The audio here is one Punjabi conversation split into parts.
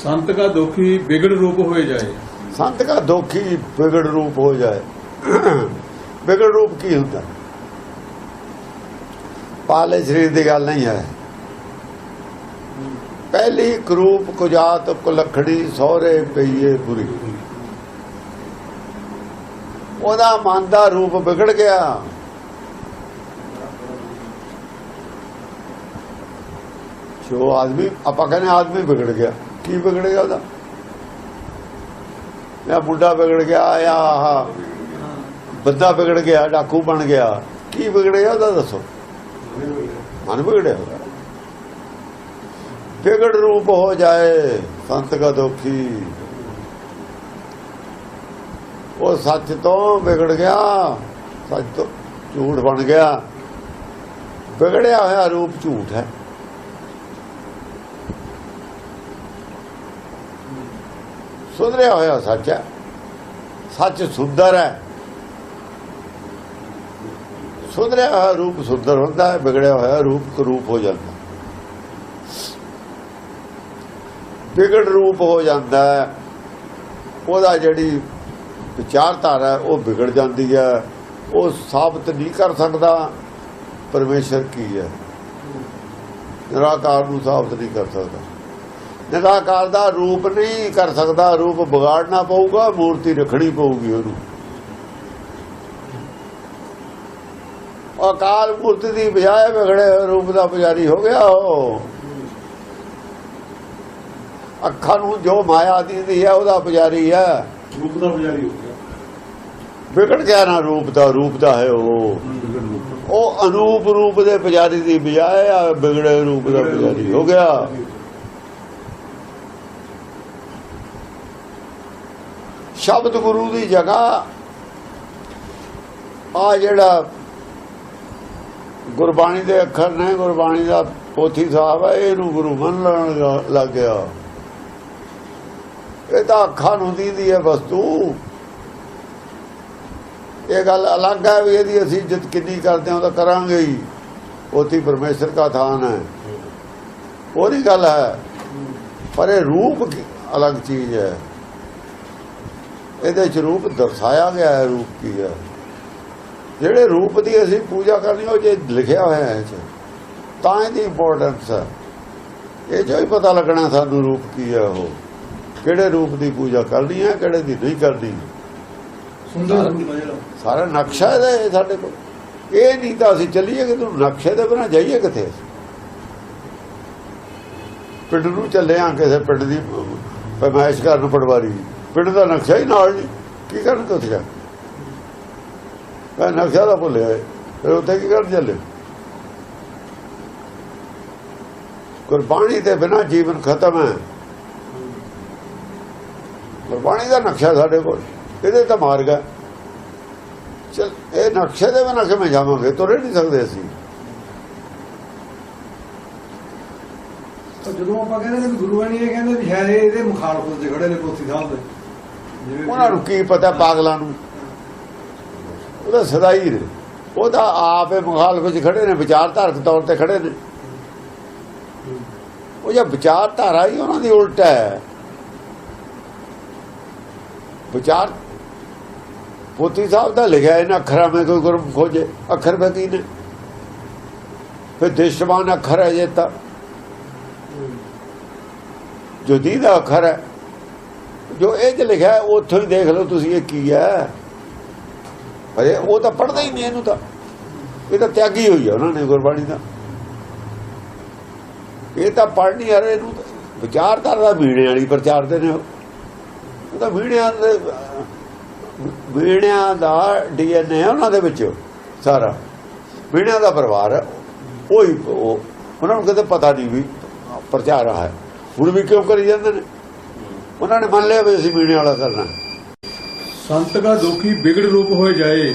संत का दुखी बिगड़ रूप हो जाए ਸੰਤ ਦਾ ਦੋਖੀ ਵਿਗੜ ਰੂਪ ਹੋ ਜਾਏ ਵਿਗੜ ਰੂਪ ਕੀ ਹੁੰਦਾ ਪਾਲੇ ਸਰੀਰ ਦੀ ਗੱਲ ਨਹੀਂ ਹੈ ਪਹਿਲੀ ਕਰੂਪ ਕੁਜਾਤ ਕੁਲਖੜੀ ਸਹੁਰੇ ਪਈਏ ਬੁਰੀ ਉਹਦਾ ਮਨ ਦਾ ਰੂਪ ਵਿਗੜ ਗਿਆ ਜੋ ਆਦਮੀ ਆਪਾਂ ਕਹਿੰਦੇ ਆਦਮੀ ਵਿਗੜ ਗਿਆ ਕੀ ਵਿਗੜ ਗਿਆ ਉਹਦਾ? ਜਾਂ ਮੁੰਡਾ ਵਿਗੜ ਗਿਆ ਆ ਆਹ ਬੰਦਾ ਵਿਗੜ ਗਿਆ, ਡਾਕੂ ਬਣ ਗਿਆ, ਕੀ ਵਿਗੜਿਆ ਉਹਦਾ ਦੱਸੋ? ਮਨ ਵਿਗੜਿਆ ਹੋਇਆ। ਵਿਗੜ ਰੂਪ ਹੋ ਜਾਏ, ਸੰਤ ਕਾ ਦੁਖੀ। ਉਹ ਸੱਚ ਤੋਂ ਵਿਗੜ ਗਿਆ, ਸੱਚ ਤੋਂ ਝੂਠ ਬਣ ਗਿਆ। ਵਿਗੜਿਆ ਹੋਇਆ ਰੂਪ ਝੂਠ ਹੈ। ਸੁਧਰਿਆ ਹੋਇਆ ਸੱਚ ਹੈ। ਸੱਚ ਸੁੰਦਰ ਹੈ। ਸੁਧਰਿਆ ਹੋਇਆ ਰੂਪ ਸੁੰਦਰ ਹੁੰਦਾ ਹੈ, ਵਿਗੜਿਆ ਹੋਇਆ ਰੂਪ ਕਰੂਪ ਹੋ ਜਾਂਦਾ ਵਿਗੜ ਰੂਪ ਹੋ ਜਾਂਦਾ ਹੈ। ਉਹਦਾ ਜਿਹੜੀ ਵਿਚਾਰਧਾਰਾ ਉਹ ਵਿਗੜ ਜਾਂਦੀ ਹੈ। ਉਹ ਸਾਬਤ ਨਹੀਂ ਕਰ ਸਕਦਾ। ਪਰਮੇਸ਼ਰ ਕੀ ਹੈ? ਨਿਰਾਕਾਰ ਨੂੰ ਸਾਬਤ ਨਹੀਂ ਕਰ ਸਕਦਾ। ਨਿਰਾਕਾਰ ਦਾ ਰੂਪ ਨਹੀਂ ਕਰ ਸਕਦਾ ਰੂਪ ਵਿਗਾੜਨਾ ਪਊਗਾ ਮੂਰਤੀ ਰੱਖਣੀ ਪਊਗੀ ਉਹਨੂੰ। ਅਕਾਲ ਮੂਰਤੀ ਦੀ ਬਜਾਏ ਵਿਗੜੇ ਰੂਪ ਦਾ ਪੁਜਾਰੀ ਹੋ ਗਿਆ ਉਹ। ਅੱਖਾਂ ਨੂੰ ਜੋ ਮਾਇਆ ਦੀ ਹੈ ਉਹਦਾ ਪੁਜਾਰੀ ਹੈ। ਰੂਪ ਦਾ ਪੁਜਾਰੀ ਹੋ ਗਿਆ। ਵਿਗੜ ਗਿਆ ਨਾ ਰੂਪ ਦਾ ਰੂਪ ਦਾ ਹੈ ਉਹ। ਉਹ ਅਨੂਪ ਰੂਪ ਦੇ ਪੁਜਾਰੀ ਦੀ ਬਜਾਏ ਵਿਗੜੇ ਰੂਪ ਦਾ ਪੁਜਾਰੀ ਹੋ ਗਿਆ। ਸ਼ਬਦ ਗੁਰੂ ਦੀ ਜਗ੍ਹਾ। ਆ ਜਿਹੜਾ ਗੁਰਬਾਣੀ ਦੇ ਅੱਖਰ ਨੇ, ਗੁਰਬਾਣੀ ਦਾ ਪੋਥੀ ਸਾਹਿਬ ਹੈ ਇਹਨੂੰ ਗੁਰੂ ਮੰਨ ਲੈਣ ਲ- ਲੱਗ ਗਿਆ ਇਹ ਤਾਂ ਅੱਖਾਂ ਨੂੰ ਦੀਦੀ ਹੈ ਵਸਤੂ। ਇਹ ਗੱਲ ਅਲੱਗ ਹੈ ਵੀ ਇਹਦੀ ਅਸੀਂ ਇੱਜ਼ਤ ਕਿੰਨੀ ਕਰਦੇ ਹਾਂ ਤਾਂ ਕਰਾਂਗੇ ਹੀ। ਉਤੀ ਪਰਮੇਸ਼ਰ ਦਾ ਥਾਨ ਹੈ। ਉਹਦੀ ਗੱਲ ਹੈ, ਪਰ ਇਹ ਰੂਪ ਅਲੱਗ ਚੀਜ਼ ਹੈ। ਇਹਦੇ ਚ ਰੂਪ ਦਰਸਾਇਆ ਗਿਆ ਹੈ ਰੂਪ ਕੀ ਹੈ। ਜਿਹੜੇ ਰੂਪ ਦੀ ਅਸੀਂ ਪੂਜਾ ਕਰਨੀ ਉਹ ਜੇ ਲਿਖਿਆ ਹੋਇਆ ਹੈ ਚ ਤਾਂ ਇਹਦੀ ਇੰਪੋਰਟੈਂਸ ਹੈ। ਇਹ ਜੋ ਹੀ ਪਤਾ ਲੱਗਣਾ ਸਾਨੂੰ ਰੂਪ ਕੀ ਹੈ ਉਹ। ਕਿਹੜੇ ਰੂਪ ਦੀ ਪੂਜਾ ਕਰਨੀ ਹੈ ਕਿਹੜੇ ਦੀ ਨਹੀਂ ਕਰਨੀ। ਸਾਰਾ ਨਕਸ਼ਾ ਹੈ ਸਾਡੇ ਕੋਲ। ਇਹ ਨਹੀਂ ਤਾਂ ਅਸੀਂ ਚੱਲੀਏ ਕਿ ਤੂੰ ਨਕਸ਼ੇ ਦੇ ਬਿਨਾ ਜਾਈਏ ਕਿੱਥੇ? ਪਿੰਡ ਨੂੰ ਚੱਲੇ ਆ ਕਿਸੇ ਪਿੰਡ ਦੀ ਪਰਮਾਇਸ਼ ਕਰਨ ਪਟਵਾਰੀ ਪਿੰਡ ਦਾ ਨਕਸ਼ਾ ਹੀ ਨਾਲ ਜੀ। ਕੀ ਕਰਨ ਉੱਥੇ? ਜਾ ਮੈਂ ਨਕਸ਼ਾ ਦਾ ਭੁੱਲਿਆ ਫਿਰ ਉੱਥੇ ਕੀ ਕਰਨ ਚੱਲੇ? ਗੁਰਬਾਣੀ ਦੇ ਬਿਨਾਂ ਜੀਵਨ ਖਤਮ ਹੈ। ਗੁਰਬਾਣੀ ਦਾ ਨਕਸ਼ਾ ਸਾਡੇ ਕੋਲ। ਇਹਦੇ ਤਾਂ ਮਾਰਗ ਹੈ। ਚਲ, ਇਹ ਨਕਸ਼ੇ ਦੇ ਬਿਨਾਂ ਕਿਵੇਂ ਜਾਵਾਂਗੇ? ਤੁਰੇ ਨਹੀਂ ਸਕਦੇ ਅਸੀਂ। ਜਦੋਂ ਆਪਾਂ ਕਹਿੰਦੇ ਨੇ ਗੁਰੂ ਬਾਣੀ ਇਹ ਕਹਿੰਦੇ ਵੀ ਸ਼ਾਇਦ ਇਹਦੇ ਮੁਖਾਲਫਤ ਦੇ ਖੜੇ ਨੇ ਪੋਥੀ ਸਾਹਿਬ ਦੇ। ਉਹਨਾਂ ਨੂੰ ਕੀ ਪਤਾ ਪਾਗਲਾਂ ਨੂੰ? ਉਹਦਾ ਸਦਾਈ ਨੇ। ਉਹਦਾ ਆਪੇ ਮੁਖਾਲਫ ਵਿੱਚ ਖੜੇ ਨੇ, ਵਿਚਾਰਧਾਰਕ ਤੌਰ ਤੇ ਖੜੇ ਨੇ। ਉਹ ਜੇ ਵਿਚਾਰਧਾਰਾ ਹੀ ਉਹਨਾਂ ਦੀ ਉਲਟ ਹੈ। ਵਿਚਾਰ ਪੋਤੀ ਸਾਹਿਬ ਦਾ ਲਿਖਿਆ ਇਹਨਾਂ ਅੱਖਰਾਂ ਵਿੱਚ ਕੋਈ ਗੁਰਮ ਖੋਜੇ। ਅੱਖਰ ਵਿੱਚ ਕੀ ਨੇ। ਫਿਰ ਦੇਸ਼ਵਾਨ ਅੱਖਰ ਹੈ ਜੇ ਤਾਂ। ਜੋ ਦੀਦਾ ਅੱਖਰ ਹੈ। ਜੋ ਇਹ ਚ ਲਿਖਿਆ ਉੱਥੋਂ ਹੀ ਦੇਖ ਲਓ ਤੁਸੀਂ ਇਹ ਕੀ ਹੈ। ਅਰੇ ਉਹ ਤਾਂ ਪੜਦਾ ਹੀ ਨਹੀਂ ਇਹਨੂੰ ਤਾਂ। ਇਹ ਤਾਂ ਤਿਆਗੀ ਹੋਈ ਹੈ ਉਹਨਾਂ ਨੇ ਗੁਰਬਾਣੀ ਦਾ। ਇਹ ਤਾਂ ਪੜ ਨਹੀਂ ਅਰੇ ਇਹਨੂੰ ਵਿਚਾਰਧਾਰਾ ਦਾ ਵੀਣੇ ਵਾਲੀ ਪ੍ਰਚਾਰਦੇ ਨੇ ਉਹ। ਉਹ ਤਾਂ ਵੀਣਿਆਂ ਦੇ, ਵੀਣਿਆਂ ਦਾ ਡੀਐਨਏ ਉਹਨਾਂ ਦੇ ਵਿੱਚ ਸਾਰਾ। ਵੀਣਿਆਂ ਦਾ ਪਰਿਵਾਰ ਹੈ ਉਹ ਹੀ ਉਹਨਾਂ ਨੂੰ ਕਦੇ ਪਤਾ ਨਹੀਂ ਵੀ ਪ੍ਰਚਾਰ ਆ ਹੈ। ਹੁਣ ਵੀ ਕਿਉਂ ਕਰੀ ਜਾਂਦੇ ਨੇ? ਉਹਨਾਂ ਨੇ ਮੰਨ ਲਿਆ ਵੀ ਅਸੀਂ ਮੀਣੇ ਵਾਲਾ ਕਰਨਾ। ਸੰਤ ਦਾ ਦੁਖੀ ਵਿਗੜ ਰੂਪ ਹੋਏ ਜਾਏ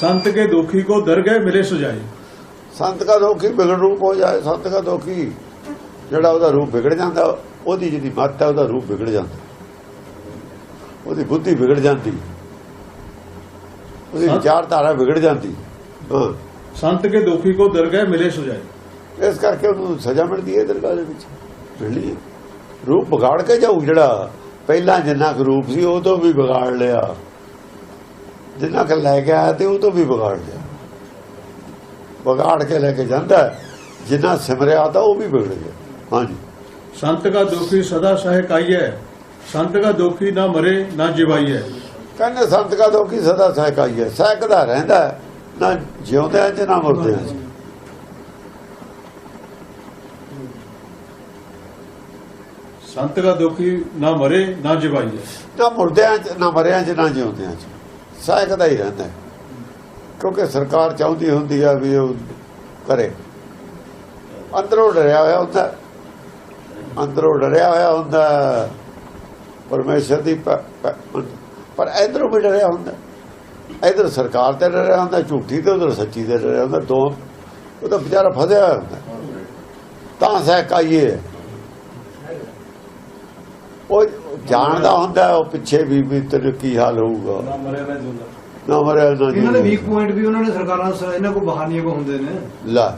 ਸੰਤ ਕੇ ਦੁਖੀ ਕੋ ਦਰਗਹਿ ਮਿਲੇ ਸੁਜਾਈ ਸੰਤ ਦਾ ਦੁਖੀ ਵਿਗੜ ਰੂਪ ਹੋ ਜਾਏ ਸੰਤ ਦਾ ਦੁਖੀ ਜਿਹੜਾ ਉਹਦਾ ਰੂਪ ਵਿਗੜ ਜਾਂਦਾ ਉਹਦੀ ਜਿਹੜੀ ਮੱਤ ਹੈ ਉਹਦਾ ਰੂਪ ਵਿਗੜ ਜਾਂਦਾ। ਉਹਦੀ ਬੁੱਧੀ ਵਿਗੜ ਜਾਂਦੀ। ਉਹਦੀ ਵਿਚਾਰਧਾਰਾ ਵਿਗੜ ਜਾਂਦੀ। ਸੰਤ ਕੇ ਦੁਖੀ ਕੋ ਦਰਗਹਿ ਮਿਲੇ ਸੁਜਾਈ ਇਸ ਕਰਕੇ ਉਹਨੂੰ ਸਜ਼ਾ ਮਿਲਦੀ ਹੈ ਦਰਗਾਹ ਦੇ ਵਿੱਚ। ਮਿਲਦੀ ਹੈ। ਰੂਪ ਵਿਗਾੜ ਕੇ ਜਾਊ ਜਿਹੜਾ ਪਹਿਲਾਂ ਜਿੰਨਾ ਕੁ ਰੂਪ ਸੀ ਉਹ ਤੋਂ ਵੀ ਵਿਗਾੜ ਲਿਆ। ਜਿੰਨਾ ਕੁ ਲੈ ਕੇ ਆਇਆ ਤੇ ਉਹ ਤੋਂ ਵੀ ਵਿਗਾੜ ਲਿਆ। ਵਿਗਾੜ ਕੇ ਲੈ ਕੇ ਜਾਂਦਾ ਜਿੰਨਾ ਸਿਮਰਿਆ ਤਾਂ ਉਹ ਵੀ ਵਿਗੜ ਗਿਆ। ਹਾਂਜੀ। ਸੰਤ ਦਾ ਦੁਖੀ ਸਦਾ ਸਹਿਕਾਈ ਹੈ ਸੰਤ ਦਾ ਦੁਖੀ ਨਾ ਮਰੇ ਨਾ ਜਿਵਾਈ ਹੈ ਕਹਿੰਦੇ ਸੰਤ ਦਾ ਦੁਖੀ ਸਦਾ ਸਹਿਕਾਈ ਹੈ ਸਹਿਕਦਾ ਰਹਿੰਦਾ ਨਾ ਜਿਉਂਦੇ ਤੇ ਨਾ ਮਰਦੇ ਸੰਤ ਦਾ ਦੁਖੀ ਨਾ ਮਰੇ, ਨਾ ਜਿਵਾਈਏ ਨਾ ਮੁਰਦਿਆਂ ਚ, ਨਾ ਮਰਿਆਂ ਚ, ਨਾ ਜਿਉਂਦਿਆਂ ਚ। ਸਾਇਕਦਾ ਹੀ ਰਹਿੰਦਾ ਕਿਉਂਕਿ ਸਰਕਾਰ ਚਾਹੁੰਦੀ ਹੁੰਦੀ ਆ ਵੀ ਉਹ ਕਰੇ। ਅੰਦਰੋਂ ਡਰਿਆ ਹੋਇਆ ਹੁੰਦਾ। ਅੰਦਰੋਂ ਡਰਿਆ ਹੋਇਆ ਹੁੰਦਾ। ਪਰਮੇਸ਼ਰ ਦੀ ਪਰ ਇਧਰੋਂ ਵੀ ਡਰਿਆ ਹੁੰਦਾ। ਇਧਰ ਸਰਕਾਰ ਤੇ ਡਰਿਆ ਹੁੰਦਾ, ਝੂਠੀ ਤੇ ਉਧਰ ਸੱਚੀ ਤੇ ਡਰਿਆ ਹੁੰਦਾ। ਦੋ, ਉਹ ਤਾਂ ਵਿਚਾਰਾ ਫਸਿਆ ਹੁੰਦਾ। ਤਾਂ ਸਹਿਕਾਈਏ ਉਹ ਜਾਣਦਾ ਹੁੰਦਾ ਉਹ ਪਿੱਛੇ ਵੀ ਵੀ ਤੇਰੇ ਕੀ ਹਾਲ ਹੋਊਗਾ। ਨਾ ਮਰਿਆ ਨਾ ਇਹਨਾਂ ਦੇ। ਵੀਕ ਪੁਆਇੰਟ ਵੀ ਉਹਨਾਂ ਨੇ ਸਰਕਾਰਾਂ ਸ- ਇਹਨਾਂ ਕੋ ਬਹਾਨੀਆਂ ਕੋ ਹੁੰਦੇ ਨੇ। ਲੈ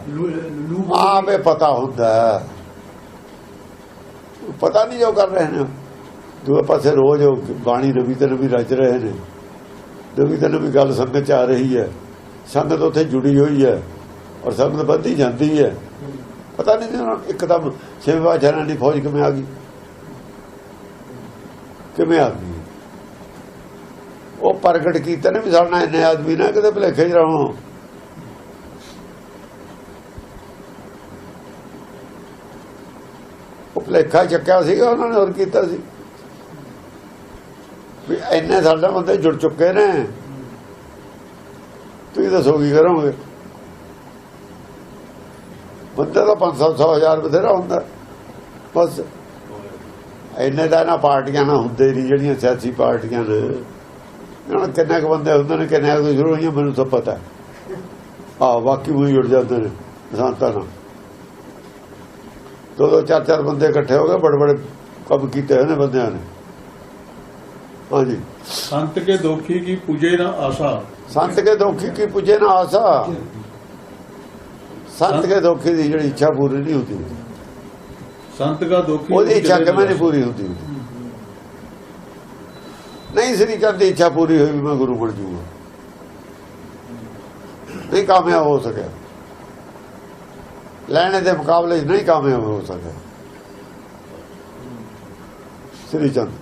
ਆਪੇ ਪਤਾ ਹੁੰਦਾ। ਪਤਾ ਨਹੀਂ ਜੋ ਕਰ ਰਹੇ ਨੇ। ਦੂਏ ਪਾਸੇ ਰੋਜ਼ ਉਹ ਬਾਣੀ ਨਵੀਂ ਤੇ ਨਵੀਂ ਰਚ ਰਹੇ ਨੇ। ਨਵੀਂ ਤੇ ਨਵੀਂ ਗੱਲ ਸੰਗਤ ਚ ਆ ਰਹੀ ਹੈ। ਸੰਗਤ ਉੱਥੇ ਜੁੜੀ ਹੋਈ ਹੈ ਔਰ ਸੰਗਤ ਵੱਧਦੀ ਜਾਂਦੀ ਹੈ। ਪਤਾ ਨਹੀਂ ਉਹਨਾਂ ਨੂੰ ਇੱਕਦਮ ਛੇਵਾਂ ਜਨਾਂ ਦੀ ਫੌਜ ਕਿਵੇਂ ਆ ਗਈ। ਕਿਵੇਂ ਆਦਮੀ ਉਹ ਪ੍ਰਗਟ ਕੀਤਾ ਨੇ ਵੀ ਸਾਡਾ ਇੰਨੇ ਆਦਮੀ ਨਾ, ਕਿਤੇ ਭਲੇਖੇ ਚ ਰਹੋ। ਉਹ ਭੁਲੇਖਾ ਚੱਕਿਆ ਸੀਗਾ, ਉਹਨਾਂ ਨੇ ਹੋਰ ਕੀਤਾ ਸੀ। ਵੀ ਇੰਨੇ ਸਾਡੇ ਬੰਦੇ ਜੁੜ ਚੁੱਕੇ ਨੇ। ਤੁਸੀਂ ਦੱਸੋ ਕੀ ਕਰੋਗੇ? ਬੰਦੇ ਦਾ 500 ਹਜ਼ਾਰ ਬਥੇਰਾ ਹੁੰਦਾ। ਬਸ। ਇੰਨੇ ਦਾ ਨਾ ਪਾਰਟੀਆਂ ਨਾ ਹੁੰਦੇ ਨਹੀਂ ਜਿਹੜੀਆਂ ਸਿਆਸੀ ਪਾਰਟੀਆਂ ਨੇ ਇਹਨਾਂ ਕਿੰਨੇ ਕੁ ਬੰਦੇ ਹੁੰਦੇ ਨੇ ਕਿੰਨੇ ਕੁ ਸ਼ੁਰੂ ਹੋਈਆਂ ਮੈਨੂੰ ਸਭ ਪਤਾ। ਆ ਵਾਕੀ ਵੀ ਜੁੜ ਜਾਂਦੇ ਨੇ ਸੰਤਾਂ ਨਾਲ। ਦੋ ਦੋ ਚਾਰ ਚਾਰ ਬੰਦੇ ਇਕੱਠੇ ਹੋ ਗਏ ਬੜੇ ਬੜੇ ਕੰਮ ਕੀਤੇ ਹੋਏ ਨੇ ਬੰਦਿਆਂ ਨੇ। ਹਾਂਜੀ। ਸੰਤ ਕੇ ਦੋਖੀ ਕੀ ਪੁਜੇ ਨਾ ਆਸਾ। ਸੰਤ ਕੇ ਦੋਖੀ ਕੀ ਪੁਜੇ ਨਾ ਆਸਾ। ਸੰਤ ਕੇ ਦੋਖੀ ਦੀ ਜਿਹੜੀ ਇੱਛਾ ਪੂਰੀ ਨਹੀਂ ਹੁੰਦੀ। ਸੰਤ ਦਾ ਦੁਖੀ ਉਹਦੀ ਇੱਛਾ ਕਿਵੇਂ ਨਹੀਂ ਪੂਰੀ ਹੁੰਦੀ? ਨਹੀਂ ਸ੍ਰੀ ਚੰਦ ਦੀ ਇੱਛਾ ਪੂਰੀ ਹੋਈ ਵੀ ਮੈਂ ਗੁਰੂ ਬਣ ਜੂਗਾ। ਨਹੀਂ ਕਾਮਯਾਬ ਹੋ ਸਕਿਆ। ਲੈਣੇ ਦੇ ਮੁਕਾਬਲੇ ਨਹੀਂ ਕਾਮਯਾਬ ਹੋ ਸਕਿਆ। ਸ੍ਰੀ ਚੰਦ।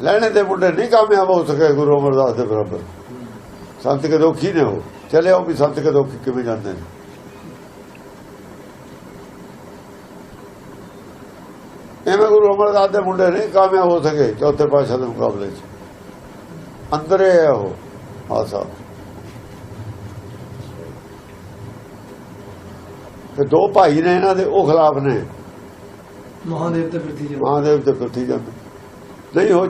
ਲੈਣੇ ਦੇ ਮੁੰਡੇ ਨਹੀਂ ਕਾਮਯਾਬ ਹੋ ਸਕੇ ਗੁਰੂ ਅਮਰਦਾਸ ਦੇ ਬਰਾਬਰ। ਸੰਤ ਕੇ ਦੋਖੀ ਨੇ ਹੋ। ਚਲੇ ਉਹ ਵੀ ਸੰਤ ਕੇ ਦੋਖੀ ਕਿਵੇਂ ਜਾਂਦੇ ਨੇ? ਅਮਰਦਾਸ ਦੇ ਮੁੰਡੇ ਨਹੀਂ ਕਾਮਯਾਬ ਹੋ ਸਕੇ ਚੌਥੇ ਪਾਤਸ਼ਾਹ ਦੇ ਮੁਕਾਬਲੇ 'ਚ। ਅੰਦਰੇ ਹੈ ਉਹ ਆਸਾ। ਤੇ ਦੋ ਭਾਈ ਨੇ ਇਹਨਾਂ ਦੇ ਉਹ ਖਿਲਾਫ ਨੇ। ਮਹਾਦੇਵ ਤੇ ਪ੍ਰਤੀ ਜੀ ਮਹਾਦੇਵ ਤੇ ਪ੍ਰਤੀ ਜਾਂਦੇ ਨਹੀਂ ਹੋ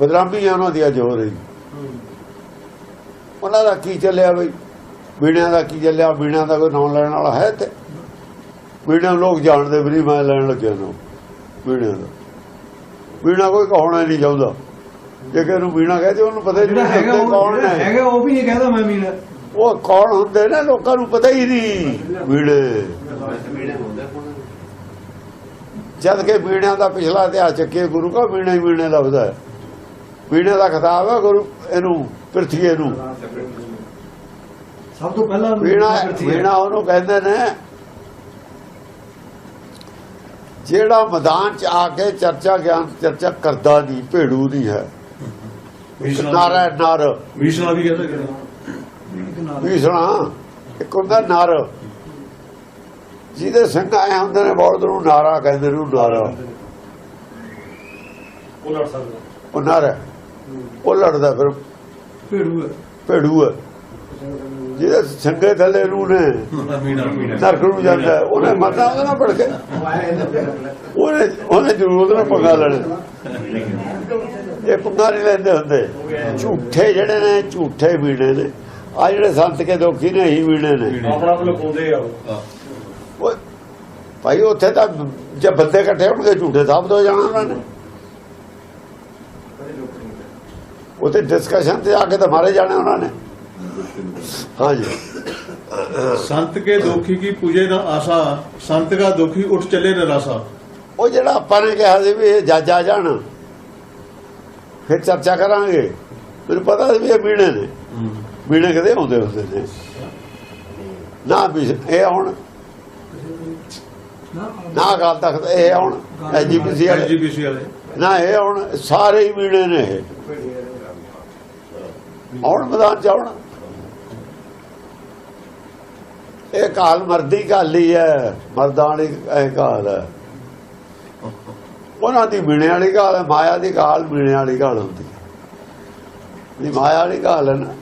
ਬਦਨਾਮੀ ਉਹਨਾਂ ਦੀ ਅੱਜ ਹੋ। ਰਹੀ ਉਹਨਾਂ ਦਾ ਕੀ ਚੱਲਿਆ ਬਈ? ਬੀੜਿਆਂ ਦਾ ਕੀ ਚੱਲਿਆ? ਬੀੜਿਆਂ ਦਾ ਕੋਈ ਨਾਮ ਲੈਣ ਵਾਲਾ ਹੈ ਤੇ? ਬੀੜਿਆਂ ਲੋਕ ਜਾਣਦੇ ਵੀ ਨਹੀਂ ਮੈਂ ਲੈਣ ਲੱਗਿਆ ਨਾ। ਬੀੜਿਆਂ ਦਾ। ਬੀੜਾ ਕੋਈ ਕਹਾਉਣਾ ਨਹੀਂ ਚਾਹੁੰਦਾ। ਜੇ ਕਿ ਨੂੰ ਬੀਣਾ ਕਹਦੇ ਉਹਨੂੰ ਪਤਾ ਹੀ ਨਹੀਂ ਕੌਣ ਹੈ ਹੈਗਾ ਉਹ ਵੀ ਨਹੀਂ ਕਹਿੰਦਾ ਮੈਂ ਮੀਨਾ ਉਹ ਕੌਣ ਹੁੰਦੇ ਨੇ ਲੋਕਾਂ ਨੂੰ ਪਤਾ ਹੀ ਨਹੀਂ ਬੀੜੇ ਜਦ ਕਿ ਬੀੜਿਆਂ ਦਾ ਪਿਛਲਾ ਇਤਿਹਾਸ ਚੱਕੇ ਗੁਰੂ ਕਾ ਬੀਣਾ ਹੀ ਲੱਭਦਾ ਹੈ। ਦਾ ਖਿਤਾਬ ਹੈ ਗੁਰੂ ਇਹਨੂੰ ਪ੍ਰਿਥਵੀ ਨੂੰ ਸਭ ਤੋਂ ਪਹਿਲਾਂ ਹੈ। ਬੀਣਾ ਉਹਨੂੰ ਕਹਿੰਦੇ ਨੇ ਜਿਹੜਾ ਮੈਦਾਨ 'ਚ ਆ ਕੇ ਚਰਚਾ ਗਿਆਨ ਚਰਚਾ ਕਰਦਾ ਦੀ ਭੇੜੂ ਦੀ ਹੈ। ਨਾਰਾ ਨਰ। ਵਿਸ਼ਣਾ ਵੀ ਕਹਿੰਦਾ ਕਿਹੜਾ? ਵਿਸ਼ਣਾ ਇੱਕ ਹੁੰਦਾ ਨਾਰ। ਜਿਹਦੇ ਸਿੰਘ ਆਏ ਹੁੰਦੇ ਨੇ ਬਹੁਤ ਨੂੰ ਨਾਰਾ ਕਹਿੰਦੇ ਨੂੰ ਨਾਰਾ। ਉਹ ਲੜ ਉਹ ਨਾਰਾ ਉਹ ਲੜਦਾ ਫਿਰ। ਭੇੜੂ ਹੈ। ਭੇੜੂ ਹੈ। ਜਿਹਦੇ ਛੰਡੇ ਥੱਲੇ ਨੂੰ ਨੇ ਨਰਕ ਨੂੰ ਜਾਂਦਾ ਉਹਨੇ ਮਰਦਾ ਉਹਦੇ ਨਾਲ ਪੜ ਕੇ। ਉਹਨੇ ਉਹਨੇ ਜ਼ਰੂਰ ਉਹਦੇ ਨਾਲ ਪੰਗਾ ਲੈਣਾ। ਇਹ ਪੰਗਾ ਨਹੀਂ ਲੈਂਦੇ ਹੁੰਦੇ। ਝੂਠੇ ਜਿਹੜੇ ਨੇ ਝੂਠੇ ਵੀੜੇ ਨੇ। ਆ ਜਿਹੜੇ ਸੰਤ ਕੇ ਦੋਖੀ ਨੇ ਹੀ ਵੀੜੇ ਨੇ। ਆਪਣਾ ਲੁਕਾਉਂਦੇ ਆ ਉਹ। ਭਾਈ ਉੱਥੇ ਤਾਂ ਜੇ ਬੰਦੇ ਇਕੱਠੇ ਹੋਣਗੇ ਝੂਠੇ ਸਾਬਤ ਹੋ ਜਾਣਾ ਉਹਨਾਂ ਨੇ। ਉੱਥੇ ਡਿਸਕਸ਼ਨ ਤੇ ਆ ਕੇ ਤਾਂ ਮਾਰੇ ਜਾਣੇ ਉਹਨਾਂ ਨੇ। ਹਾਂਜੀ। ਸੰਤ ਕੇ ਦੋਖੀ ਕੀ ਪੂਜੇ ਨਾ ਆਸਾ ਸੰਤ ਕਾ ਦੋਖੀ ਉੱਠ ਚੱਲੇ ਨਿਰਾਸਾ। ਉਹ ਜਿਹੜਾ ਆਪਾਂ ਨੇ ਕਿਹਾ ਸੀ ਵੀ ਇਹ ਜੱਜ ਆ ਜਾਣ ਫਿਰ ਚਰਚਾ ਕਰਾਂਗੇ। ਮੈਨੂੰ ਪਤਾ ਸੀ ਵੀ ਇਹ ਮੀਣੇ ਨੇ। ਮੀਣੇ ਕਦੇ ਆਉਂਦੇ ਹੁੰਦੇ ਨੇ। ਨਾ ਵੀ ਇਹ ਹੁਣ ਨਾ ਗੱਲ ਤੱਕ ਇਹ ਹੁਣ ਐਜੀਪੀਸੀ ਵਾਲੇ। ਨਾ ਇਹ ਹੁਣ ਸਾਰੇ ਹੀ ਮੀਣੇ ਨੇ ਹੁਣ ਮੈਦਾਨ ਚ ਆਉਣ। ਇਹ ਕਾਲ ਮਰਦੀ ਕਾਲੀ ਹੈ ਮਰਦਾਂ ਵਾਲੀ ਇਹ ਕਾਲ ਹੈ। ਉਹਨਾਂ ਦੀ ਮੀਣੇ ਵਾਲੀ ਕਾਲ ਹੈ ਮਾਇਆ ਦੀ ਕਾਲ ਮੀਣੇ ਵਾਲੀ ਕਾਲ ਹੁੰਦੀ ਹੈ। ਵੀ ਮਾਇਆ ਵਾਲੀ ਕਾਲ ਹੈ ਨਾ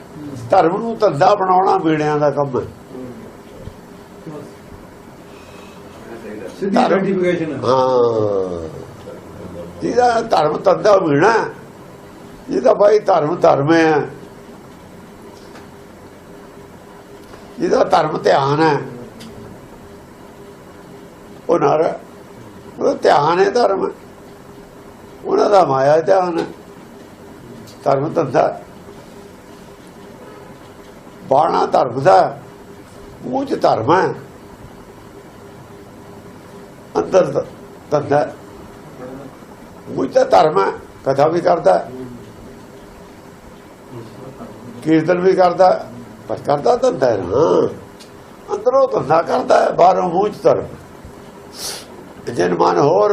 ਧਰਮ ਨੂੰ ਧੰਦਾ ਬਣਾਉਣਾ ਮੀਣਿਆਂ ਦਾ ਕੰਮ ਹੈ। ਸਿੱਧੀ ਆਈਡੈਂਟੀਫਿਕੇਸ਼ਨ ਹਾਂ। ਜਿਹਦਾ ਧਰਮ ਧੰਦਾ ਮੀਣਾ ਜਿਹਦਾ ਭਾਈ ਧਰਮ ਧਰਮ ਹੈ ਜਿਹਦਾ ਧਰਮ ਧਿਆਨ ਹੈ। ਉਹ ਨਰ ਉਹ ਧਿਆਨ ਹੈ ਧਰਮ। ਉਹਨਾਂ ਦਾ ਮਾਇਆ ਧਿਆਨ ਹੈ। ਧਰਮ ਧੰਦਾ ਬਾਣਾ ਧਰਮ ਦਾ ਮੂੰਹ ਚ ਧਰਮ ਹੈ। ਅੰਦਰ ਧੰਦਾ ਹੈ। ਮੂੰਹ ਚ ਧਰਮ ਹੈ। ਕਥਾ ਵੀ ਕਰਦਾ ਕੀਰਤਨ ਵੀ ਕਰਦਾ ਪਰ ਕਰਦਾ ਧੰਦਾ ਹੈ। ਨਾ ਅੰਦਰੋਂ ਧੰਦਾ ਕਰਦਾ ਹੈ ਬਾਹਰੋਂ ਮੂੰਹ ਚ ਧਰਮ ਜਨ ਮਨ ਹੋਰ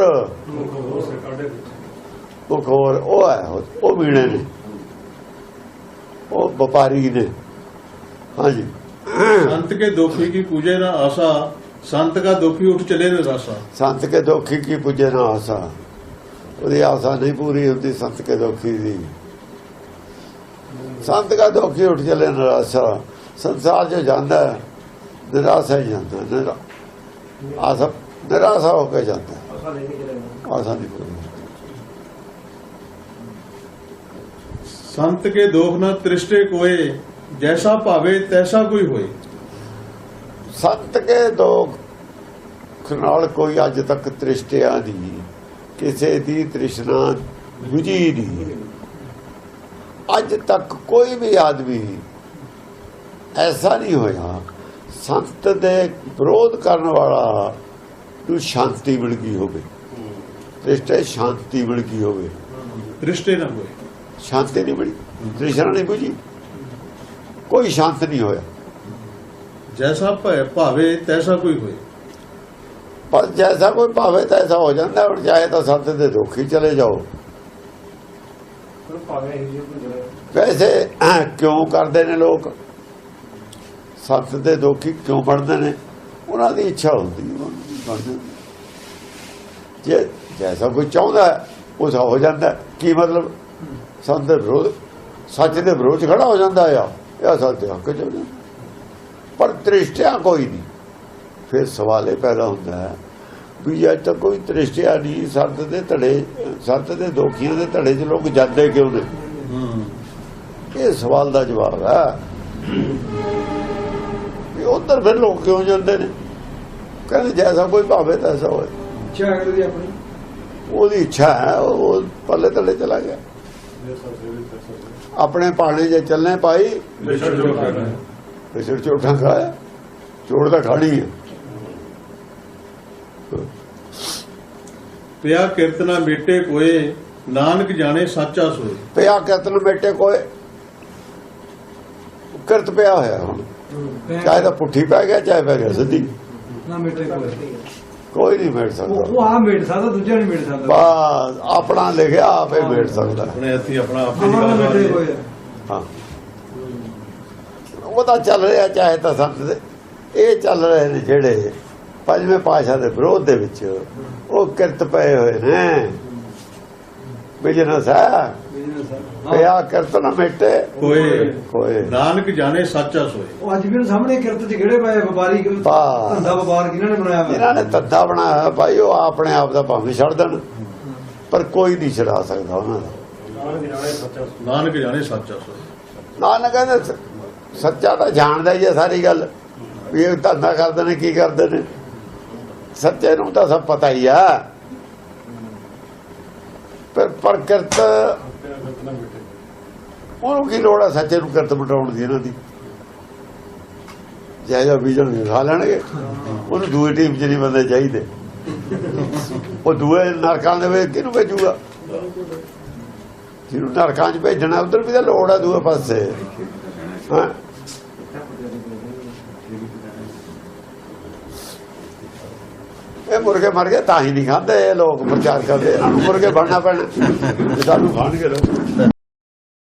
ਉਹ ਹੋਰ ਉਹ ਹੈ ਉਹ- ਮੀਣੇ ਨੇ। ਉਹ ਵਪਾਰੀ ਨੇ। ਹਾਂਜੀ। ਸੰਤ ਕੇ ਦੋਖੀ ਕੀ ਪੂਜੇ ਨਾ ਆਸਾ ਸੰਤ ਕਾ ਦੋਖੀ ਉੱਠ ਚੱਲੇ ਨਿਰਾਸਾ ਸੰਤ ਕੇ ਦੋਖੀ ਕੀ ਪੁੱਜੇ ਨਾ ਆਸਾ। ਉਹਦੀ ਆਸਾ ਨਹੀਂ ਪੂਰੀ ਹੁੰਦੀ ਸੰਤ ਕੇ ਦੋਖੀ ਦੀ। ਸੰਤ ਕਾ ਦੋਖੀ ਉੱਠ ਚਲੇ ਨਿਰਾਸ਼ਾ ਸੰਸਾਰ ਜੋ ਜਾਂਦਾ ਹੈ, ਨਿਰਾਸ਼ਾ ਹੀ ਜਾਂਦਾ ਨਿਰਾ ਆਸਾ ਨਿਰਾਸ਼ਾ ਹੋ ਕੇ ਜਾਂਦਾ ਹੈ। ਆਸਾ ਨਹੀਂ ਪੂਰੀ ਸੰਤ ਕੇ ਦੋਖ ਨਾ ਤ੍ਰਿਸ਼ਟੇ ਕੋਏ ਜੈਸਾ ਭਾਵੇ ਤੈਸਾ ਕੋਈ ਹੋਏ। ਸੰਤ ਕੇ ਦੋਖ ਨਾਲ ਕੋਈ ਅੱਜ ਤੱਕ ਤ੍ਰਿਸ਼ਟਿਆ ਨਹੀਂ। ਕਿਸੇ ਦੀ ਤ੍ਰਿਸ਼ਨਾ ਬੁਝੀ ਨਹੀਂ। ਅੱਜ ਤੱਕ ਕੋਈ ਵੀ ਆਦਮੀ ਐਸਾ ਨਹੀਂ ਹੋਇਆ। ਸੰਤ ਦੇ ਵਿਰੋਧ ਕਰਨ ਵਾਲਾ ਨੂੰ ਸ਼ਾਂਤੀ ਮਿਲ ਗਈ ਹੋਵੇ। ਤ੍ਰਿਸ਼ਟੇ ਸ਼ਾਂਤੀ ਮਿਲ ਗਈ ਹੋਵੇ। ਤ੍ਰਿਸ਼ਟੇ ਨਾ ਹੋਏ। ਸ਼ਾਂਤੀ ਨਹੀਂ ਮਿਲੀ। ਤ੍ਰਿਸ਼ਨਾ ਨਹੀਂ ਬੁਝੀ। ਕੋਈ ਸ਼ਾਂਤ ਨਹੀਂ ਹੋਇਆ। ਜੈਸਾ ਭੈ ਭਾਵੇ ਤੈਸਾ ਕੋਈ ਹੋਏ। ਪਰ ਜੈਸਾ ਕੋਈ ਭਾਵੇਂ ਤਾਂ ਐਸਾ ਹੋ ਜਾਂਦਾ। ਹੁਣ ਚਾਹੇ ਤਾਂ ਸੰਤ ਦੇ ਦੋਖੀ ਚਲੇ ਜਾਓ। ਵੈਸੇ ਕਿਉਂ ਕਰਦੇ ਨੇ ਲੋਕ? ਸੰਤ ਦੇ ਦੋਖੀ ਕਿਉਂ ਬਣਦੇ ਨੇ? ਉਹਨਾਂ ਦੀ ਇੱਛਾ ਹੁੰਦੀ ਜੇ ਜੈਸਾ ਕੋਈ ਚਾਹੁੰਦਾ ਹੈ, ਉਹ ਹੋ ਜਾਂਦਾ ਕੀ ਮਤਲਬ? ਸੰਤ ਦੇ ਵਿਰੋਧ ਸੱਚ ਦੇ ਵਿਰੋਧ 'ਚ ਖੜਾ ਹੋ ਜਾਂਦਾ ਆ। ਇਹ ਸੱਚ ਦੇ ਹੱਕ ਚ ਪਰ ਤ੍ਰਿਸ਼ਟਿਆ ਕੋਈ ਨਹੀਂ। ਫਿਰ ਸਵਾਲ ਇਹ ਪੈਦਾ ਹੁੰਦਾ ਹੈ ਵੀ ਅੱਜ ਤੱਕ ਕੋਈ ਤ੍ਰਿਸ਼ਟਿਆ ਨਹੀਂ। ਸੰਤ ਦੇ ਧੜੇ ਸੰਤ ਦੇ ਦੋਖੀਆਂ ਦੇ ਧੜੇ 'ਚ ਲੋਕ ਜਾਂਦੇ ਕਿਉਂ ਨੇ? ਇਹ ਸਵਾਲ ਦਾ ਜਵਾਬ ਹੈ ਵੀ ਉਧਰ ਫਿਰ ਲੋਕ ਕਿਉਂ ਜਾਂਦੇ ਨੇ? ਕਹਿੰਦੇ ਜੈਸਾ ਕੋਈ ਭਾਵੇ ਤੈਸਾ ਹੋਏ। ਇੱਛਾ ਹੈ ਉਹਦੀ ਆਪਣੀ? ਉਹਦੀ ਇੱਛਾ ਹੈ ਉਹ ਪੱਲੇ ਥੱਲੇ ਚਲਾ ਗਿਆ। ਆਪਣੇ ਪਾਣੇ ਜੇ ਚੱਲਣੇ ਪਾਈ ਤੇ ਸਿਰ ਚੋਟਾਂ ਖਾਇਆ। ਚੋੜ ਤਾਂ ਖਾਣੀ ਹੈ। ਪਿਆ ਕੀਰਤਨਾ ਮੇਟੇ ਕੋਏ ਨਾਨਕ ਜਾਣੇ ਸਾਚਾ ਸੋਏ। ਪਿਆ ਕਤਨ ਬੇਟੇ ਕੋਏ। ਕਰਤ ਪਿਆ ਹੋਇਆ ਹੁਣ। ਚਾਹੇ ਤਾਂ ਪੁੱਠੀ ਪੈ ਗਿਆ ਚਾਹੇ ਪੈ ਗਿਆ ਸਿੱਧੀ। ਨਾ ਮੇਟੇ ਕੋਲ। ਕੋਈ ਨਹੀਂ ਮੇੜ ਸਕਦਾ। ਉਹ ਆ ਮੇਟ ਸਕਦਾ ਦੂਜਾ ਨਹੀਂ ਮੇਟ ਸਕਦਾ। ਬਸ ਆਪਣਾ ਲਿਖਿਆ ਆਪੇ ਮੇੜ ਸਕਦਾ। ਆਪਣੇ ਮੇਟੇ ਹਾਂ ਉਹ ਤਾਂ ਚੱਲ ਰਿਹਾ ਚਾਹੇ ਤਾਂ ਸੰਤ ਦੇ। ਇਹ ਚੱਲ ਰਹੇ ਨੇ ਜਿਹੜੇ ਪੰਜਵੇਂ ਪਾਸ਼ਾ ਦੇ ਵਿਰੋਧ ਦੇ ਵਿੱਚ। ਉਹ ਕਿਰਤ ਪਏ ਹੋਏ ਨੇ। ਬਿਜਨਸ ਹੈ। ਪਿਆ ਕਿਰਤ ਨਾ ਮੇਟੇ। ਕੋਏ। ਕੋਏ। ਨਾਨਕ ਜਾਣੇ ਸਾਚਾ ਸੋਏ। ਉਹ ਅੱਜ ਵੀ ਸਾਹਮਣੇ ਕਿਰਤ ਚ ਕਿਹੜੇ ਪਏ ਵਪਾਰੀ। ਧੰਦਾ ਵਪਾਰ ਕਿਹਨਾਂ ਨੇ ਬਣਾਇਆ? ਇਹਨਾਂ ਨੇ ਧੱਦਾ ਬਣਾਇਆ ਭਾਈ ਉਹ ਆਪਣੇ ਆਪ ਦਾ ਭਾਵੇਂ ਛੱਡ ਦੇਣ। ਪਰ ਕੋਈ ਨਹੀਂ ਛਡਾ ਸਕਦਾ ਉਹਨਾਂ ਦਾ। ਨਾਨਕ ਜਾਣੇ ਸਾਚਾ ਸੋਏ। ਨਾਨਕ ਕਹਿੰਦੇ ਸੱਚਾ ਤਾਂ ਜਾਣਦਾ ਹੀ ਹੈ ਸਾਰੀ ਗੱਲ। ਵੀ ਇਹ ਧੰਦਾ ਕਰਦੇ ਨੇ ਕੀ ਕਰਦੇ ਨੇ? ਸੱਚੇ ਨੂੰ ਤਾਂ ਸਭ ਪਤਾ ਹੀ ਆ। ਪਰ ਪ੍ਰਕਿਰਤ ਉਹਨੂੰ ਕੀ ਲੋੜ ਹੈ ਸੱਚੇ ਨੂੰ ਕਿਰਤ ਮਟਾਉਣ ਦੀ ਇਹਨਾਂ ਦੀ। ਜਿਹੋ ਜਿਹਾ ਖਾ ਲੈਣਗੇ। ਉਹਨੂੰ ਦੂਈ ਟੀਮ 'ਚ ਨਹੀਂ ਬੰਦੇ ਚਾਹੀਦੇ। ਉਹ ਦੂਏ ਨਰਕਾਂ ਦੇ ਵਿੱਚ ਕਿਹਨੂੰ ਭੇਜੂਗਾ? ਜਿਹਨੂੰ ਨਰਕਾਂ 'ਚ ਭੇਜਣਾ, ਉਧਰ ਵੀ ਤਾਂ ਲੋੜ ਆ ਦੂਏ ਪਾਸੇ। ਹਾਂ? ਇਹ ਮੁਰਗੇ ਮਰ ਗਏ ਤਾਂ ਹੀ ਨਹੀਂ ਖਾਂਦੇ, ਇਹ ਲੋਕ ਪ੍ਰਚਾਰ ਕਰਦੇ ਇਹਨਾਂ ਨੂੰ ਮੁਰਗੇ ਬਣਨਾ ਪੈਣਾ। ਸਾਨੂੰ ਖਾਣਗੇ ਲੋਕ।